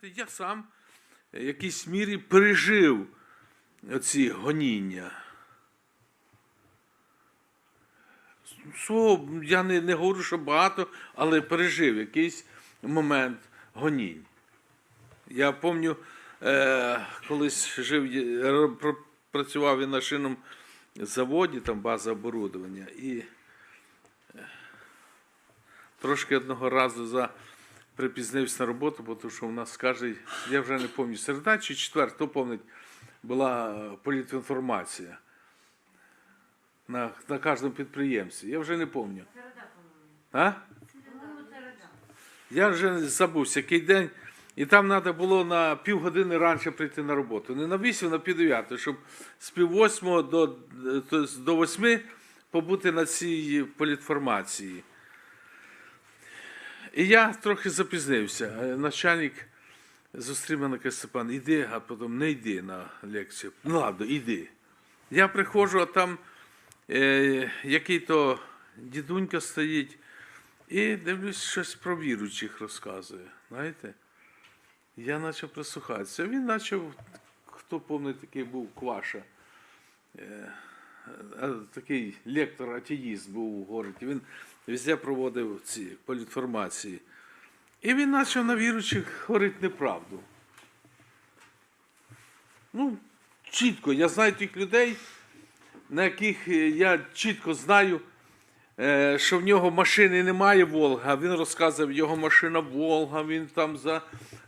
знаєте, я сам в якійсь мірі пережив оці гоніння. Свого, я не, не говорю, що багато, але пережив якийсь момент гонінь. Я пам'ятаю, е, колись жив, працював я на шинному заводі, там база оборудовання, і е, трошки одного разу за припізнився на роботу, бо тому що у нас каже, я вже не пам'ятаю, середа чи четвер, хто пам'ятає, була е, політінформація на, на кожному підприємстві. Я вже не пам'ятаю. А? Я вже забувся, який день. І там треба було на півгодини раніше прийти на роботу. Не на 8, на пів 9, щоб з пів восьмого до, е, до 8 побути на цій політформації. І я трохи запізнився. Е, Начальник зустрів мене каже, Степан, іди, а потім не йди на лекцію. Ну ладно, іди. Я приходжу, а там е, який-то дідунька стоїть, і дивлюсь, щось про віруючих розказує. Знаєте? Я почав прислухатися. Він почав, хто пам'ятає, такий був Кваша. Е, такий лектор, атеїст був у городі. Він везде проводив ці політформації. І він почав на віруючих говорити неправду. Ну, чітко, я знаю тих людей, на яких е, я чітко знаю, е, що в нього машини немає Волга. Він розказував, його машина Волга, він там за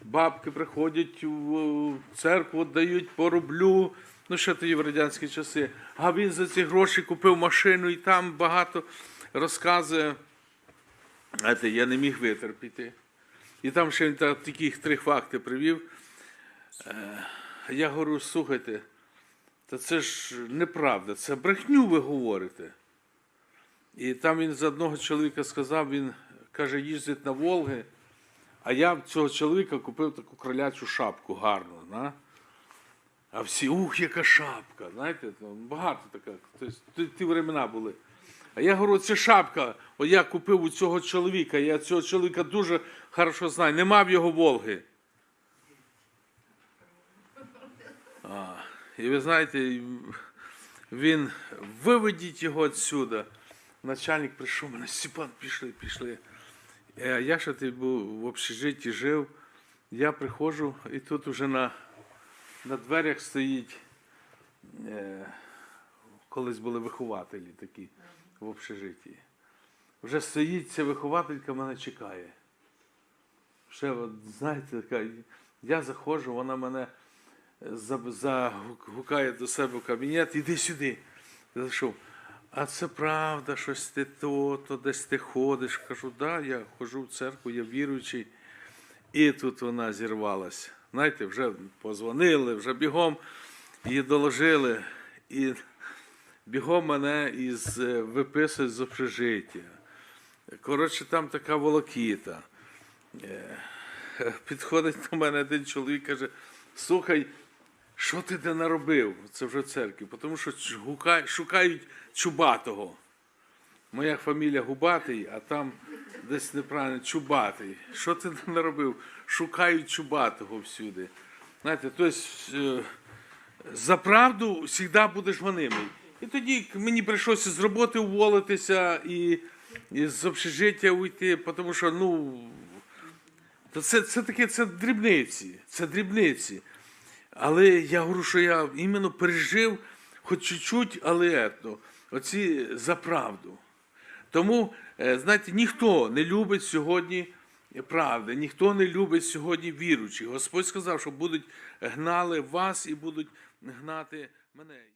бабки приходять в церкву, дають по рублю. Ну, ще тоді в радянські часи. А він за ці гроші купив машину і там багато розказує. Знаєте, я не міг витерпіти. І там ще він та- таких три факти привів. Е, Я говорю, слухайте, та це ж неправда, це брехню ви говорите. І там він з одного чоловіка сказав, він каже, їздить на Волги, а я цього чоловіка купив таку кролячу шапку гарну. На? А всі, ух, яка шапка. Знаєте, ну, багато така. Тобто, ті, времена були. А я говорю, це шапка. О, я купив у цього чоловіка. Я цього чоловіка дуже хорошо знаю. Нема в його Волги. А, і ви знаєте, він виведіть його відсюди. Начальник прийшов мене, Степан, пішли, пішли. Е, Я ще тоді був в общежитті, жив. Я приходжу, і тут вже на, на дверях стоїть. Е, колись були вихователі такі в общежитті. Вже стоїть ця вихователька, мене чекає. Ще, от, знаєте, така, я заходжу, вона мене загукає до себе в кабінет, іди сюди. Я зайшов. А це правда, щось ти то, то десь ти ходиш. Кажу, да, я ходжу в церкву, я віруючий. І тут вона зірвалася. Знаєте, вже позвонили, вже бігом її доложили. І бігом мене із е, виписують з общежиття. Коротше, там така волокіта. Е, Підходить до мене один чоловік каже: слухай, що ти де наробив? Це вже церкві, тому що шукають Чубатого. Моя фамілія Губатий, а там десь неправильно Чубатий. Що ти наробив? Шукають Чубатого всюди. Знаєте, тобто е, за правду завжди будеш гонимий. І тоді мені прийшлося з роботи уволитися і, і з общежиття уйти, тому що ну, то це, це таке це дрібниці. Це дрібниці. Але я говорю, що я іменно пережив хоч чуть-чуть, але етно, оці за правду. Тому, е, знаєте, ніхто не любить сьогодні правди, ніхто не любить сьогодні віручих. Господь сказав, що будуть гнали вас і будуть гнати мене.